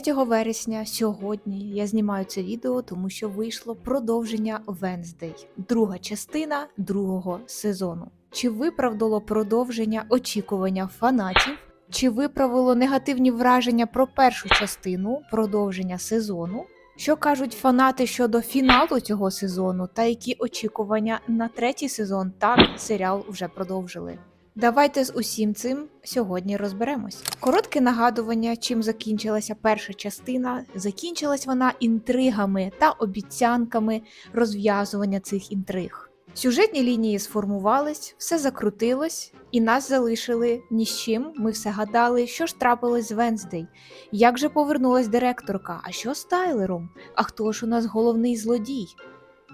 3 вересня сьогодні я знімаю це відео, тому що вийшло продовження Wednesday, друга частина другого сезону. Чи виправдало продовження очікування фанатів? Чи виправило негативні враження про першу частину продовження сезону? Що кажуть фанати щодо фіналу цього сезону, та які очікування на третій сезон? Так, серіал вже продовжили. Давайте з усім цим сьогодні розберемось. Коротке нагадування, чим закінчилася перша частина. Закінчилась вона інтригами та обіцянками розв'язування цих інтриг. Сюжетні лінії сформувались, все закрутилось, і нас залишили ні з чим. Ми все гадали, що ж трапилось з Венздей. Як же повернулась директорка? А що з Тайлером? А хто ж у нас головний злодій?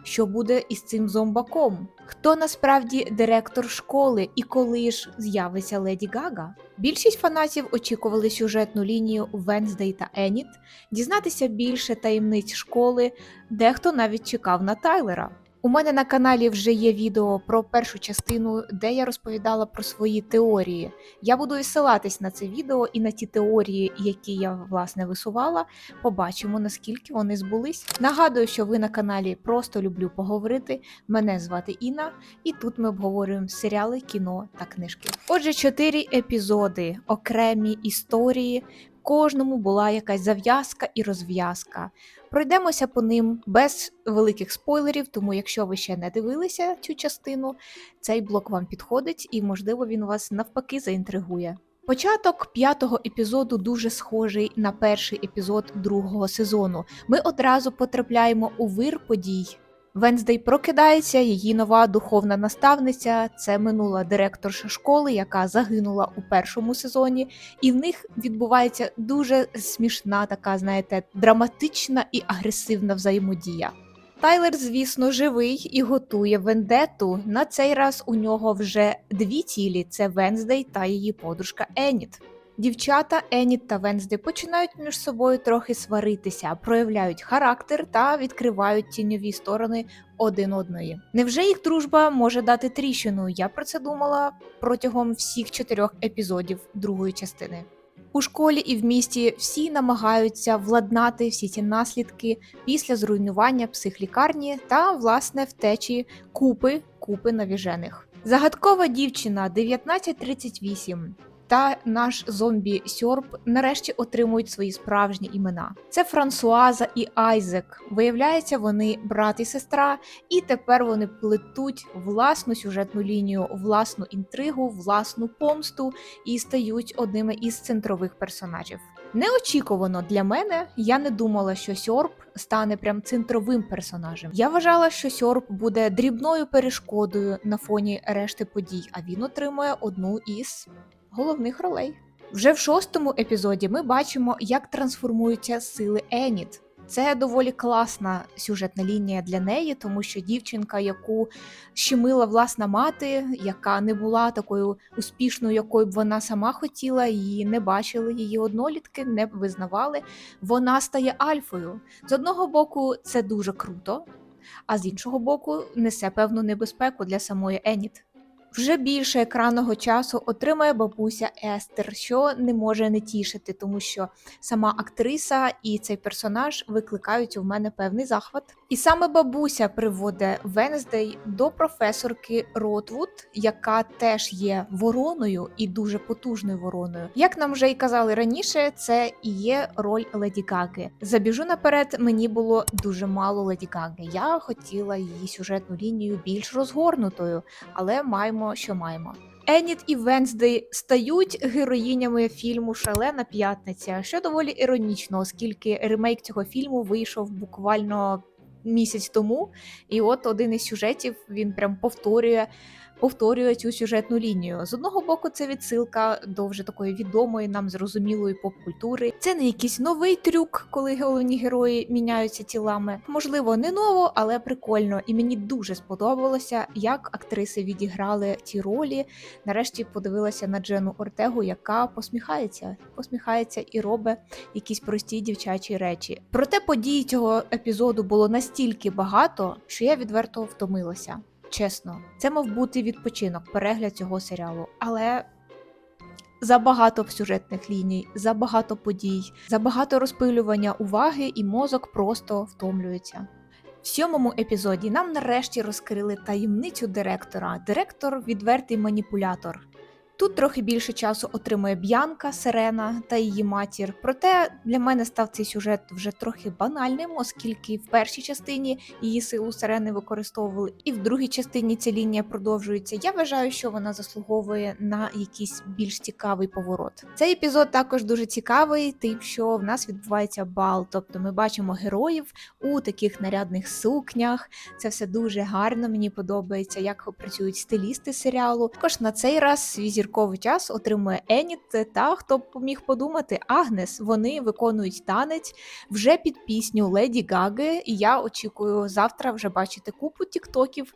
Що буде із цим зомбаком? Хто насправді директор школи і коли ж з'явиться Леді Гага? Більшість фанатів очікували сюжетну лінію Венздей та Еніт, дізнатися більше таємниць школи, дехто навіть чекав на Тайлера. У мене на каналі вже є відео про першу частину, де я розповідала про свої теорії. Я буду відсилатись на це відео і на ті теорії, які я власне висувала. Побачимо наскільки вони збулись. Нагадую, що ви на каналі просто люблю поговорити. Мене звати Інна, і тут ми обговорюємо серіали, кіно та книжки. Отже, чотири епізоди, окремі історії. Кожному була якась зав'язка і розв'язка. Пройдемося по ним без великих спойлерів, тому якщо ви ще не дивилися цю частину, цей блок вам підходить і, можливо, він вас навпаки заінтригує. Початок п'ятого епізоду дуже схожий на перший епізод другого сезону. Ми одразу потрапляємо у вир подій. Венздей прокидається, її нова духовна наставниця це минула директорша школи, яка загинула у першому сезоні, і в них відбувається дуже смішна, така, знаєте, драматична і агресивна взаємодія. Тайлер, звісно, живий і готує вендету. На цей раз у нього вже дві цілі: це Венздей та її подружка Еніт. Дівчата Еніт та Венздей починають між собою трохи сваритися, проявляють характер та відкривають тіньові сторони один одної. Невже їх дружба може дати тріщину? Я про це думала протягом всіх чотирьох епізодів другої частини. У школі і в місті всі намагаються владнати всі ці наслідки після зруйнування психлікарні та власне втечі купи купи навіжених. Загадкова дівчина 1938 та наш зомбі Сьорб нарешті отримують свої справжні імена. Це Франсуаза і Айзек. Виявляється, вони брат і сестра, і тепер вони плетуть власну сюжетну лінію, власну інтригу, власну помсту і стають одними із центрових персонажів. Неочікувано для мене, я не думала, що Сьорб стане прям центровим персонажем. Я вважала, що Сьорб буде дрібною перешкодою на фоні решти подій, а він отримує одну із головних ролей. Вже в шостому епізоді ми бачимо, як трансформуються сили Еніт. Це доволі класна сюжетна лінія для неї, тому що дівчинка, яку щемила власна мати, яка не була такою успішною, якою б вона сама хотіла, її не бачили, її однолітки не визнавали. Вона стає альфою. З одного боку, це дуже круто, а з іншого боку, несе певну небезпеку для самої Еніт. Вже більше екранного часу отримає бабуся Естер, що не може не тішити, тому що сама актриса і цей персонаж викликають у мене певний захват. І саме бабуся приводить Венздей до професорки Ротвуд, яка теж є вороною і дуже потужною вороною. Як нам вже й казали раніше, це і є роль Леді Гаги. Забіжу наперед, мені було дуже мало Леді Гаги. Я хотіла її сюжетну лінію більш розгорнутою, але маємо, що маємо. Еніт і Венздей стають героїнями фільму Шалена п'ятниця, що доволі іронічно, оскільки ремейк цього фільму вийшов буквально місяць тому. І от один із сюжетів він прям повторює. Повторює цю сюжетну лінію. З одного боку, це відсилка до вже такої відомої нам зрозумілої поп-культури. Це не якийсь новий трюк, коли головні герої міняються тілами. Можливо, не ново, але прикольно. І мені дуже сподобалося, як актриси відіграли ті ролі. Нарешті подивилася на Джену Ортегу, яка посміхається, посміхається і робить якісь прості дівчачі речі. Проте подій цього епізоду було настільки багато, що я відверто втомилася. Чесно, це мав бути відпочинок, перегляд цього серіалу. Але Забагато сюжетних ліній, забагато подій, забагато розпилювання уваги, і мозок просто втомлюється. В сьомому епізоді нам нарешті розкрили таємницю директора. Директор відвертий маніпулятор. Тут трохи більше часу отримує Б'янка, Сирена та її матір. Проте для мене став цей сюжет вже трохи банальним, оскільки в першій частині її силу Сирени використовували, і в другій частині ця лінія продовжується. Я вважаю, що вона заслуговує на якийсь більш цікавий поворот. Цей епізод також дуже цікавий, тим, що в нас відбувається бал, тобто ми бачимо героїв у таких нарядних сукнях. Це все дуже гарно. Мені подобається, як працюють стилісти серіалу. Також на цей раз свій зірковий час отримує Еніт та хто б міг подумати, Агнес. Вони виконують танець вже під пісню Леді Гаги. І я очікую завтра вже бачити купу тіктоків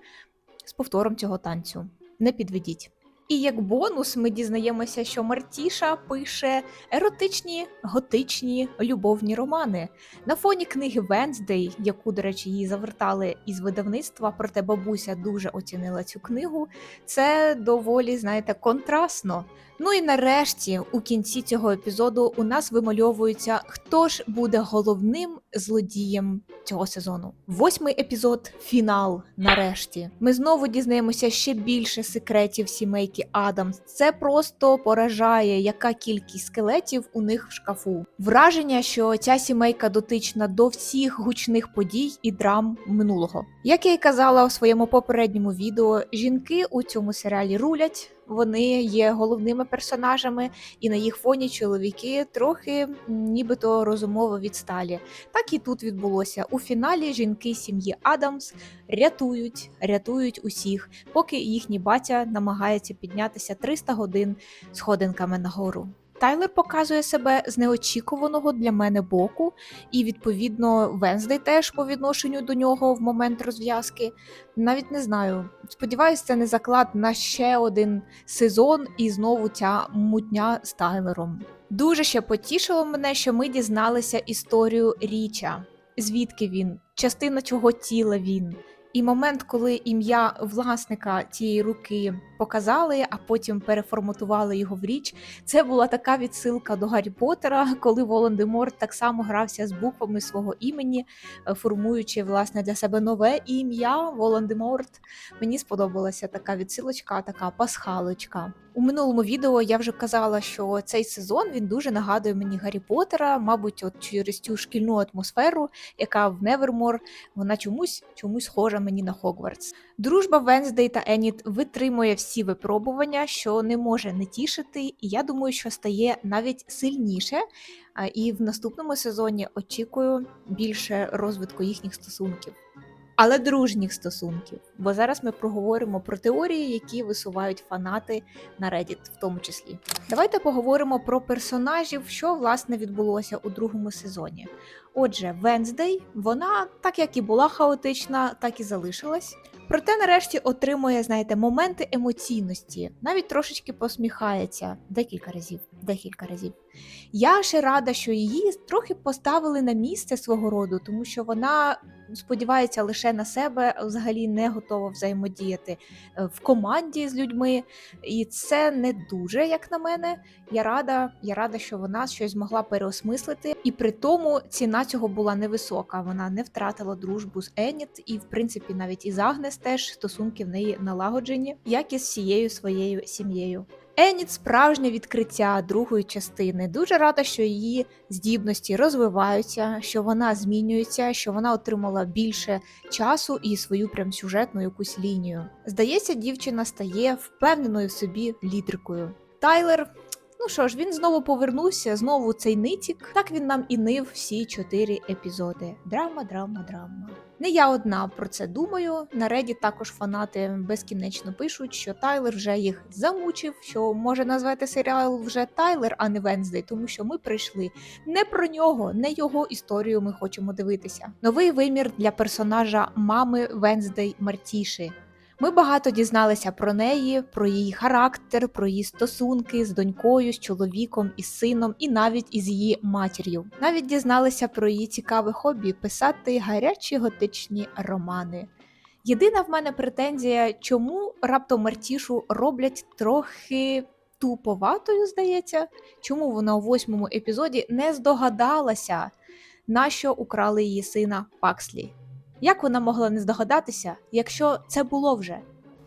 з повтором цього танцю. Не підведіть. І як бонус, ми дізнаємося, що Мартіша пише еротичні, готичні любовні романи на фоні книги Венздей, яку, до речі, її завертали із видавництва. Проте бабуся дуже оцінила цю книгу. Це доволі, знаєте, контрастно. Ну і нарешті, у кінці цього епізоду, у нас вимальовується, хто ж буде головним злодієм цього сезону. Восьмий епізод фінал. Нарешті ми знову дізнаємося ще більше секретів сімейки Адамс. Це просто поражає, яка кількість скелетів у них в шкафу. Враження, що ця сімейка дотична до всіх гучних подій і драм минулого. Як я й казала у своєму попередньому відео, жінки у цьому серіалі рулять. Вони є головними персонажами, і на їх фоні чоловіки трохи нібито розумово відсталі. Так і тут відбулося. У фіналі жінки сім'ї Адамс рятують, рятують усіх, поки їхній батя намагається піднятися 300 годин сходинками нагору. Тайлер показує себе з неочікуваного для мене боку, і відповідно Венздей теж по відношенню до нього в момент розв'язки. Навіть не знаю. Сподіваюсь, це не заклад на ще один сезон і знову ця мутня з Тайлером. Дуже ще потішило мене, що ми дізналися історію Річа, звідки він, частина чого тіла він. І момент, коли ім'я власника цієї руки показали, а потім переформатували його в річ, це була така відсилка до Гаррі Поттера, коли Волан-де-Морт так само грався з буквами свого імені, е, формуючи власне для себе нове ім'я Волан-де-Морт. Мені сподобалася така відсилочка, така пасхалочка. У минулому відео я вже казала, що цей сезон він дуже нагадує мені Гаррі Поттера, мабуть, от через цю шкільну атмосферу, яка в Невермор, вона чомусь чомусь схожа мені на Хогвартс. Дружба Венздей та Еніт витримує всі випробування, що не може не тішити, і я думаю, що стає навіть сильніше. І в наступному сезоні очікую більше розвитку їхніх стосунків. Але дружніх стосунків, бо зараз ми проговоримо про теорії, які висувають фанати на Reddit в тому числі. Давайте поговоримо про персонажів, що власне відбулося у другому сезоні. Отже, Венздей, вона так як і була хаотична, так і залишилась. Проте, нарешті, отримує, знаєте, моменти емоційності, навіть трошечки посміхається декілька разів. Декілька разів. Я ще рада, що її трохи поставили на місце свого роду, тому що вона сподівається лише на себе, взагалі не готова взаємодіяти е, в команді з людьми. І це не дуже, як на мене. Я рада, я рада, що вона щось змогла переосмислити, і при тому ціна цього була невисока. Вона не втратила дружбу з Еніт, і в принципі навіть із Агнес теж стосунки в неї налагоджені, як і з всією своєю сім'єю. Еніт справжнє відкриття другої частини. Дуже рада, що її здібності розвиваються, що вона змінюється, що вона отримала більше часу і свою прям сюжетну якусь лінію. Здається, дівчина стає впевненою в собі лідеркою. Тайлер. Ну що ж, він знову повернувся, знову цей нитік. Так він нам і нив всі чотири епізоди. Драма, драма, драма. Не я одна про це думаю. На Реді також фанати безкінечно пишуть, що Тайлер вже їх замучив, що може назвати серіал вже Тайлер, а не Венздей, тому що ми прийшли не про нього, не його історію ми хочемо дивитися. Новий вимір для персонажа мами Венздей Мартіші. Ми багато дізналися про неї, про її характер, про її стосунки з донькою, з чоловіком, із сином і навіть із її матір'ю. Навіть дізналися про її цікаве хобі писати гарячі готичні романи. Єдина в мене претензія, чому раптом Мартішу роблять трохи туповатою, здається. Чому вона у восьмому епізоді не здогадалася, на що украли її сина Пакслі? Як вона могла не здогадатися, якщо це було вже?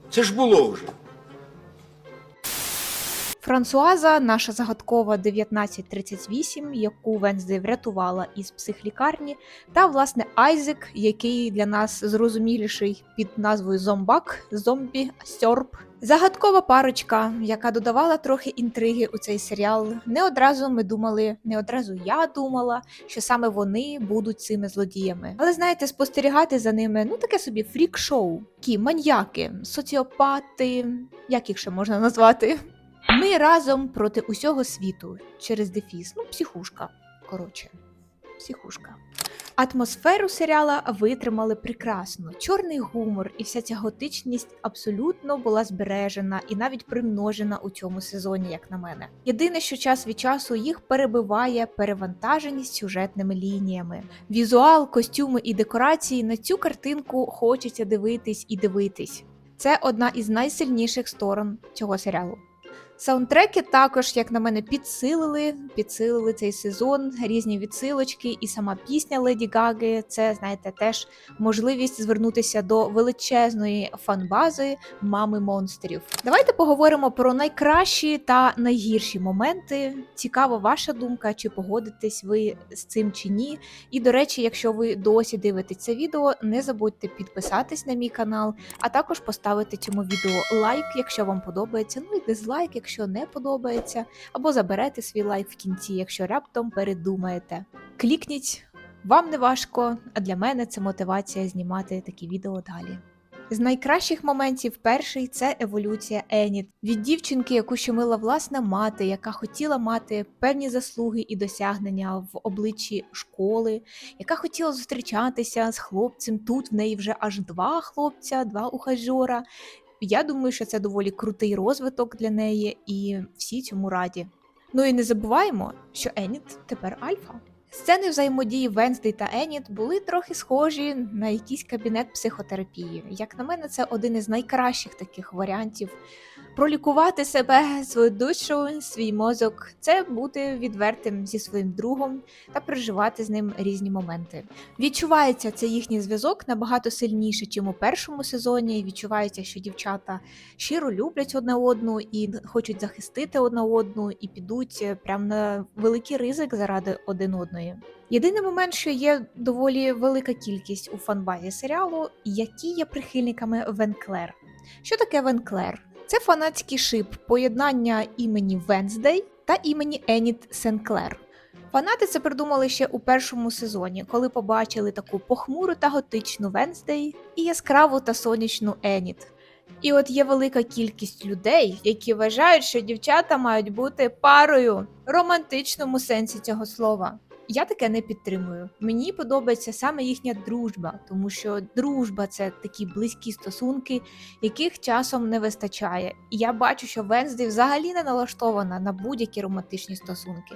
Це ж було вже. Франсуаза, наша загадкова 1938, яку Венздей врятувала із психлікарні, та власне Айзек, який для нас зрозуміліший під назвою Зомбак, зомбі, сьорб. Загадкова парочка, яка додавала трохи інтриги у цей серіал. Не одразу ми думали, не одразу я думала, що саме вони будуть цими злодіями. Але знаєте, спостерігати за ними ну таке собі фрік-шоу, кі маньяки, соціопати, як їх ще можна назвати. Ми разом проти усього світу через дефіс. Ну, психушка. Коротше, психушка. Атмосферу серіала витримали прекрасно. Чорний гумор і вся ця готичність абсолютно була збережена і навіть примножена у цьому сезоні, як на мене. Єдине, що час від часу їх перебиває перевантаженість сюжетними лініями. Візуал, костюми і декорації на цю картинку хочеться дивитись і дивитись. Це одна із найсильніших сторон цього серіалу. Саундтреки також, як на мене, підсилили, підсилили цей сезон, різні відсилочки, і сама пісня Леді Гаги це, знаєте, теж можливість звернутися до величезної фанбази мами монстрів. Давайте поговоримо про найкращі та найгірші моменти. Цікава ваша думка, чи погодитесь ви з цим чи ні. І до речі, якщо ви досі дивитесь це відео, не забудьте підписатись на мій канал, а також поставити цьому відео лайк, якщо вам подобається. Ну і дизлайк, якщо не подобається, або заберете свій лайк в кінці, якщо раптом передумаєте. Клікніть, вам не важко, а для мене це мотивація знімати такі відео далі. З найкращих моментів перший це еволюція Еніт від дівчинки, яку щемила власна мати, яка хотіла мати певні заслуги і досягнення в обличчі школи, яка хотіла зустрічатися з хлопцем. Тут в неї вже аж два хлопця, два ухажора. Я думаю, що це доволі крутий розвиток для неї, і всі цьому раді. Ну і не забуваємо, що Еніт тепер альфа. Сцени взаємодії Венсдей та Еніт були трохи схожі на якийсь кабінет психотерапії. Як на мене, це один із найкращих таких варіантів. Пролікувати себе, свою душу, свій мозок це бути відвертим зі своїм другом та переживати з ним різні моменти. Відчувається цей їхній зв'язок набагато сильніше, ніж у першому сезоні. Відчувається, що дівчата щиро люблять одне одну і хочуть захистити одне одну, і підуть е, прямо на великий ризик заради один одної. Єдиний момент, що є доволі велика кількість у фанбазі серіалу, які є прихильниками Венклер. Що таке Венклер? Це фанатський шип поєднання імені Венздей та імені Еніт Сенклер. Фанати це придумали ще у першому сезоні, коли побачили таку похмуру та готичну Венздей і яскраву та сонячну Еніт. І от є велика кількість людей, які вважають, що дівчата мають бути парою в романтичному сенсі цього слова. Я таке не підтримую. Мені подобається саме їхня дружба, тому що дружба це такі близькі стосунки, яких часом не вистачає. І я бачу, що Венздей взагалі не налаштована на будь-які романтичні стосунки.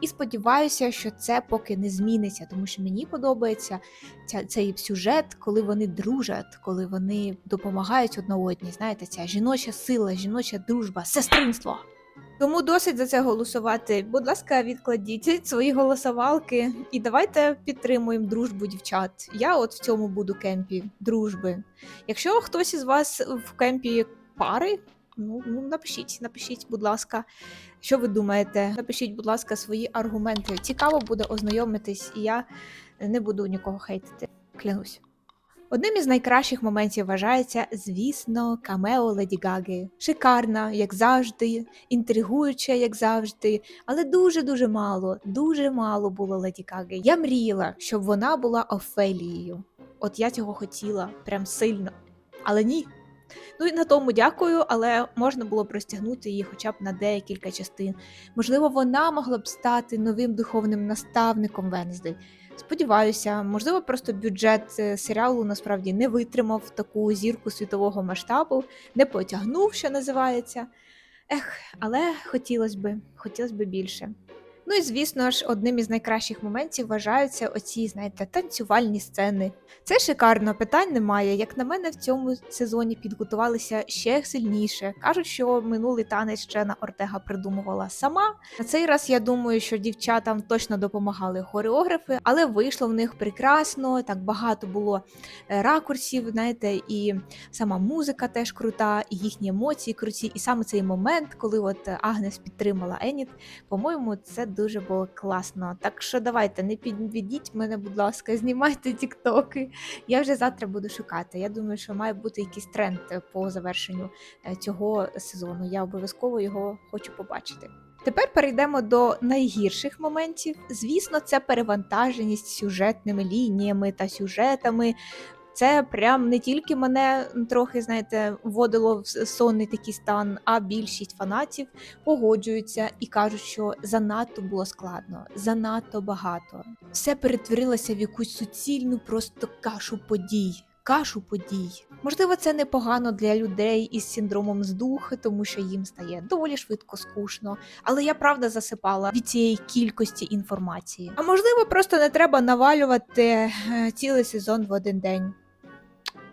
І сподіваюся, що це поки не зміниться, тому що мені подобається ця, цей сюжет, коли вони дружать, коли вони допомагають одна одній. Знаєте, ця жіноча сила, жіноча дружба, сестринство. Тому досить за це голосувати. Будь ласка, відкладіть свої голосовалки і давайте підтримуємо дружбу дівчат. Я от в цьому буду кемпі дружби. Якщо хтось із вас в кемпі пари, ну, ну напишіть, напишіть, будь ласка, що ви думаєте. Напишіть, будь ласка, свої аргументи. Цікаво буде ознайомитись, і я не буду нікого хейтити. Клянусь. Одним із найкращих моментів вважається, звісно, камео Леді Гаги. Шикарна, як завжди, інтригуюча, як завжди, але дуже-дуже мало, дуже мало було Леді Гаги. Я мріяла, щоб вона була Офелією. От я цього хотіла, прям сильно. Але ні. Ну і на тому дякую, але можна було б розтягнути її хоча б на декілька частин. Можливо, вона могла б стати новим духовним наставником Венздей. Сподіваюся, можливо, просто бюджет е, серіалу насправді не витримав таку зірку світового масштабу, не потягнув, що називається. Ех, але хотілося б, хотілося б більше. Ну і звісно ж, одним із найкращих моментів вважаються оці, знаєте, танцювальні сцени. Це шикарно, питань немає. Як на мене, в цьому сезоні підготувалися ще сильніше. Кажуть, що минулий танець ще на Ортега придумувала сама. На цей раз я думаю, що дівчатам точно допомагали хореографи, але вийшло в них прекрасно. Так багато було е, ракурсів, знаєте, і сама музика теж крута, і їхні емоції круті. І саме цей момент, коли от Агнес підтримала Еніт, по-моєму, це дуже було класно. Так що давайте, не підведіть мене, будь ласка, знімайте тіктоки. Я вже завтра буду шукати. Я думаю, що має бути якийсь тренд е, по завершенню е, цього сезону. Я обов'язково його хочу побачити. Тепер перейдемо до найгірших моментів. Звісно, це перевантаженість сюжетними лініями та сюжетами. Це прям не тільки мене трохи, знаєте, вводило в сонний такий стан, а більшість фанатів погоджуються і кажуть, що занадто було складно, занадто багато. Все перетворилося в якусь суцільну просто кашу подій. Кашу подій. Можливо, це непогано для людей із синдромом здухи, тому що їм стає доволі швидко скучно. Але я правда засипала від цієї кількості інформації. А можливо, просто не треба навалювати е, цілий сезон в один день.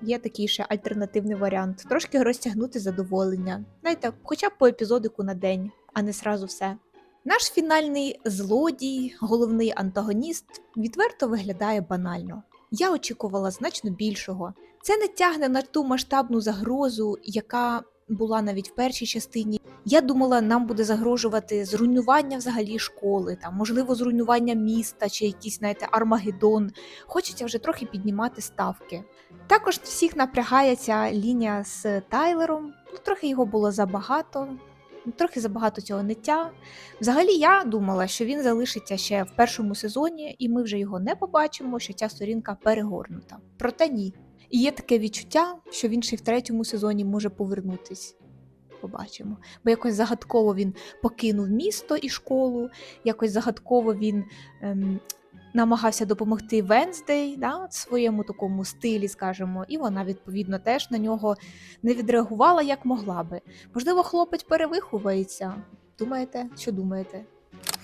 Є такий ще альтернативний варіант. Трошки розтягнути задоволення. Знаєте, хоча б по епізодику на день, а не сразу все. Наш фінальний злодій, головний антагоніст, відверто виглядає банально. Я очікувала значно більшого. Це не тягне на ту масштабну загрозу, яка була навіть в першій частині. Я думала, нам буде загрожувати зруйнування взагалі школи, там можливо зруйнування міста чи якийсь, знаєте, армагеддон. Хочеться вже трохи піднімати ставки. Також всіх напрягає ця лінія з Тайлером. Ну, трохи його було забагато, трохи забагато цього ниття. Взагалі, я думала, що він залишиться ще в першому сезоні, і ми вже його не побачимо, що ця сторінка перегорнута. Проте ні. І є таке відчуття, що він ще в третьому сезоні може повернутись. Побачимо. Бо якось загадково він покинув місто і школу, якось загадково він ем, намагався допомогти Венздей да, своєму такому стилі, скажімо, і вона, відповідно, теж на нього не відреагувала як могла би. Можливо, хлопець перевиховується. Думаєте, що думаєте?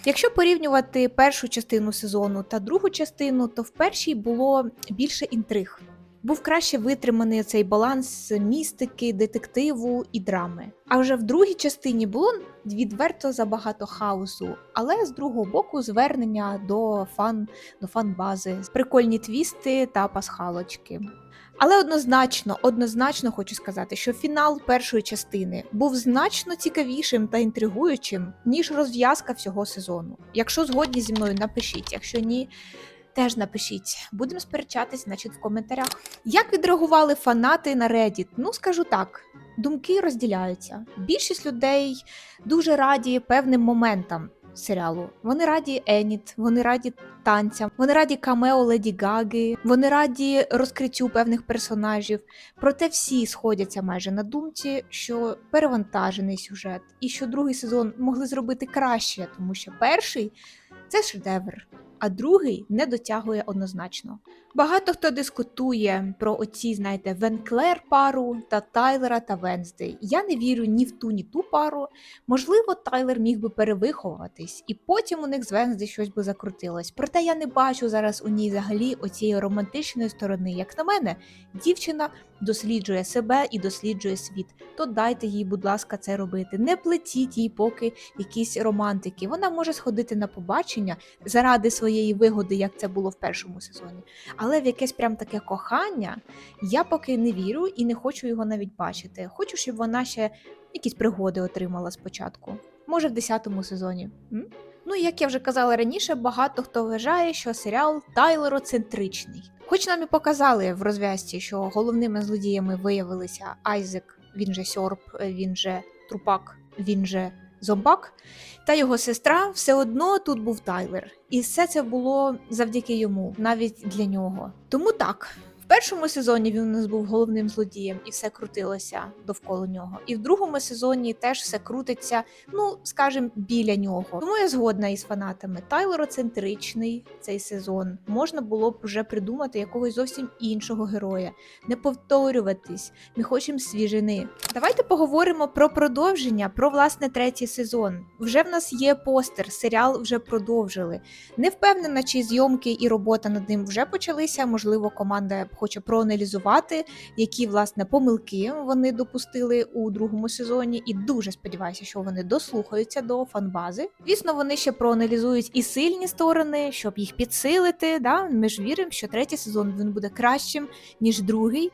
Якщо порівнювати першу частину сезону та другу частину, то в першій було більше інтриг був краще витриманий цей баланс містики, детективу і драми. А вже в другій частині було відверто забагато хаосу, але з другого боку звернення до фан до фан-бази, прикольні твісти та пасхалочки. Але однозначно, однозначно хочу сказати, що фінал першої частини був значно цікавішим та інтригуючим, ніж розв'язка всього сезону. Якщо згодні зі мною, напишіть, якщо ні, Теж напишіть, будемо сперечатись, значить, в коментарях. Як відреагували фанати на Reddit? Ну, скажу так, думки розділяються. Більшість людей дуже раді певним моментам серіалу. Вони раді Еніт, вони раді танцям, вони раді камео Леді Гаги, вони раді розкриттю певних персонажів. Проте всі сходяться майже на думці, що перевантажений сюжет, і що другий сезон могли зробити краще, тому що перший це шедевр а другий не дотягує однозначно. Багато хто дискутує про оці, знаєте, Венклер пару та Тайлера та Венздей. Я не вірю ні в ту, ні ту пару. Можливо, Тайлер міг би перевиховуватись, і потім у них з Венздей щось би закрутилось. Проте я не бачу зараз у ній взагалі оцієї романтичної сторони. Як на мене, дівчина досліджує себе і досліджує світ. То дайте їй, будь ласка, це робити. Не плетіть їй поки якісь романтики. Вона може сходити на побачення заради своєї вигоди, як це було в першому сезоні. Але в якесь прям таке кохання я поки не вірю і не хочу його навіть бачити. Хочу, щоб вона ще якісь пригоди отримала спочатку. Може, в 10-му сезоні. М? Ну як я вже казала раніше, багато хто вважає, що серіал тайлероцентричний. Хоч нам і показали в розв'язці, що головними злодіями виявилися Айзек, він же Сьорб, він же Трупак, він же Зомбак, та його сестра все одно тут був Тайлер, і все це було завдяки йому, навіть для нього. Тому так. Першому сезоні він у нас був головним злодієм, і все крутилося довкола нього. І в другому сезоні теж все крутиться, ну скажімо, біля нього. Тому я згодна із фанатами. Тайлороцентричний цей сезон. Можна було б вже придумати якогось зовсім іншого героя, не повторюватись. Ми хочемо свіжини. Давайте поговоримо про продовження, про власне третій сезон. Вже в нас є постер, серіал вже продовжили. Не впевнена, чи зйомки і робота над ним вже почалися. Можливо, команда хоче проаналізувати, які власне помилки вони допустили у другому сезоні, і дуже сподіваюся, що вони дослухаються до фанбази. Звісно, вони ще проаналізують і сильні сторони, щоб їх підсилити. Да? Ми ж віримо, що третій сезон він буде кращим ніж другий.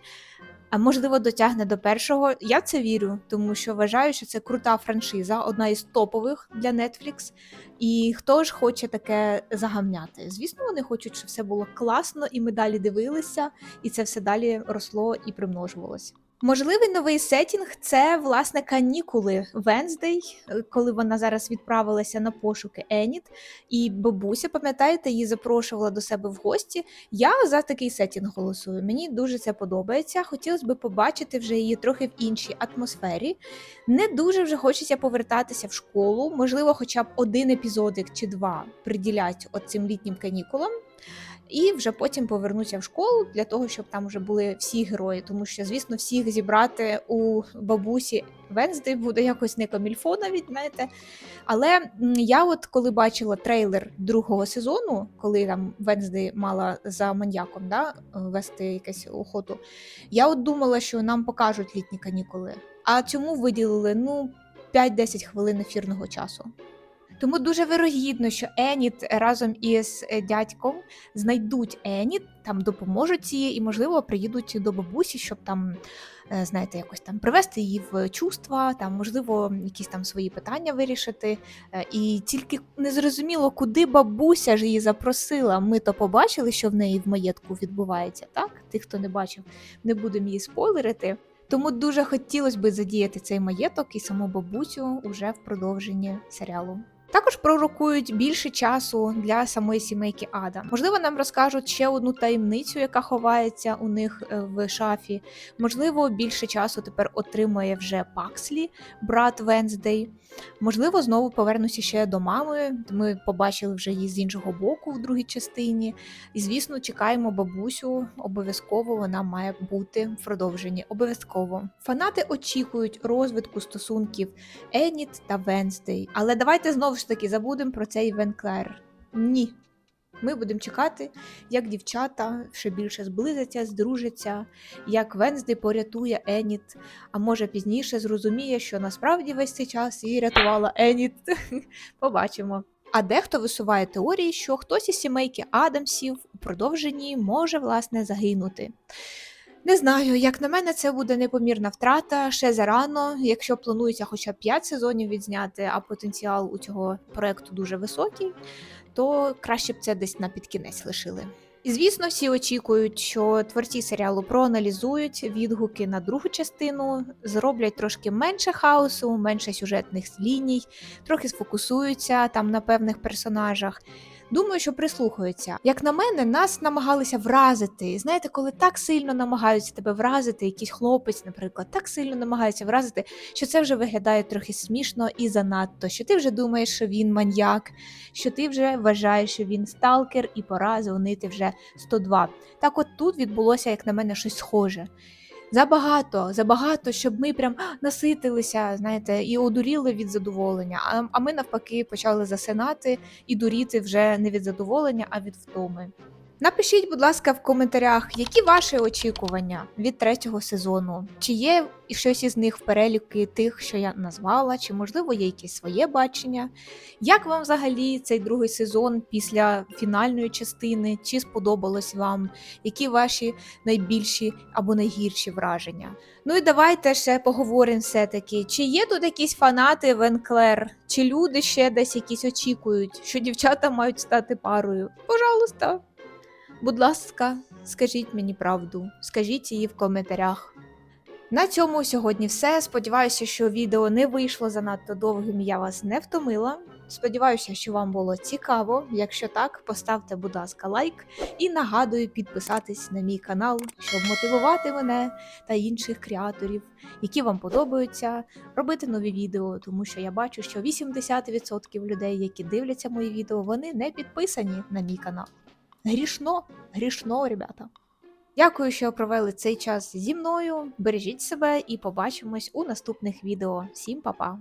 А можливо, дотягне до першого. Я це вірю, тому що вважаю, що це крута франшиза, одна із топових для Netflix. І хто ж хоче таке загамняти? Звісно, вони хочуть, щоб все було класно, і ми далі дивилися, і це все далі росло і примножувалося. Можливий новий сетінг це власне канікули Венздей, коли вона зараз відправилася на пошуки Еніт. І бабуся, пам'ятаєте, її запрошувала до себе в гості. Я за такий сетінг голосую. Мені дуже це подобається. Хотілося б побачити вже її трохи в іншій атмосфері. Не дуже вже хочеться повертатися в школу. Можливо, хоча б один епізодик чи два приділять от цим літнім канікулам. І вже потім повернуся в школу для того, щоб там вже були всі герої, тому що, звісно, всіх зібрати у бабусі Венздей буде якось не камільфо навіть, знаєте. Але я, от коли бачила трейлер другого сезону, коли там Венздей мала за маньяком да, вести якусь охоту, я от думала, що нам покажуть літні канікули. А цьому виділили ну 5-10 хвилин ефірного часу. Тому дуже вирогідно, що Еніт разом із е, дядьком знайдуть Еніт, там допоможуть їй і, можливо, приїдуть до бабусі, щоб там, е, знаєте, якось там привести її в чувства, там, можливо, якісь там свої питання вирішити. Е, і тільки не зрозуміло, куди бабуся ж її запросила. Ми то побачили, що в неї в маєтку відбувається. Так, тих, хто не бачив, не будемо її спойлерити. Тому дуже хотілося б задіяти цей маєток і саму бабусю уже в продовженні серіалу. Також пророкують більше часу для самої сімейки Ада. Можливо, нам розкажуть ще одну таємницю, яка ховається у них е, в шафі. Можливо, більше часу тепер отримує вже Пакслі, брат Венздей. Можливо, знову повернуся ще до мами. Ми побачили вже її з іншого боку в другій частині. І, звісно, чекаємо бабусю. Обов'язково вона має бути в продовженні. Обов'язково. Фанати очікують розвитку стосунків Еніт та Венздей. Але давайте знову ж таки забудемо про цей Венклер. Ні. Ми будемо чекати, як дівчата ще більше зблизяться, здружаться, як Венсди порятує Еніт, а може пізніше зрозуміє, що насправді весь цей час її рятувала Еніт. Побачимо. А дехто висуває теорії, що хтось із сімейки Адамсів у продовженні може власне загинути. Не знаю, як на мене, це буде непомірна втрата ще зарано. Якщо планується хоча б 5 сезонів відзняти, а потенціал у цього проекту дуже високий, то краще б це десь на підкінець лишили. І звісно, всі очікують, що творці серіалу проаналізують відгуки на другу частину, зроблять трошки менше хаосу, менше сюжетних ліній, трохи сфокусуються там на певних персонажах. Думаю, що прислухаються. Як на мене, нас намагалися вразити. Знаєте, коли так сильно намагаються тебе вразити, якийсь хлопець, наприклад, так сильно намагаються вразити, що це вже виглядає трохи смішно і занадто. Що ти вже думаєш, що він маньяк, що ти вже вважаєш, що він сталкер, і пора дзвонити вже 102. Так, от тут відбулося, як на мене, щось схоже. Забагато, забагато, щоб ми прям наситилися, знаєте, і одуріли від задоволення. А, а ми навпаки почали засинати і дуріти вже не від задоволення, а від втоми. Напишіть, будь ласка, в коментарях, які ваші очікування від третього сезону? Чи є щось із них в переліки тих, що я назвала, чи можливо є якесь своє бачення? Як вам взагалі цей другий сезон після фінальної частини? Чи сподобалось вам? Які ваші найбільші або найгірші враження? Ну і давайте ще поговоримо все-таки, чи є тут якісь фанати Венклер, чи люди ще десь якісь очікують, що дівчата мають стати парою? Пожалуйста. Будь ласка, скажіть мені правду, скажіть її в коментарях. На цьому сьогодні все. Сподіваюся, що відео не вийшло занадто довгим. Я вас не втомила. Сподіваюся, що вам було цікаво. Якщо так, поставте, будь ласка, лайк і нагадую підписатись на мій канал, щоб мотивувати мене та інших креаторів, які вам подобаються, робити нові відео, тому що я бачу, що 80% людей, які дивляться мої відео, вони не підписані на мій канал. Грішно, грішно, ребята. Дякую, що провели цей час зі мною. Бережіть себе і побачимось у наступних відео. Всім па-па!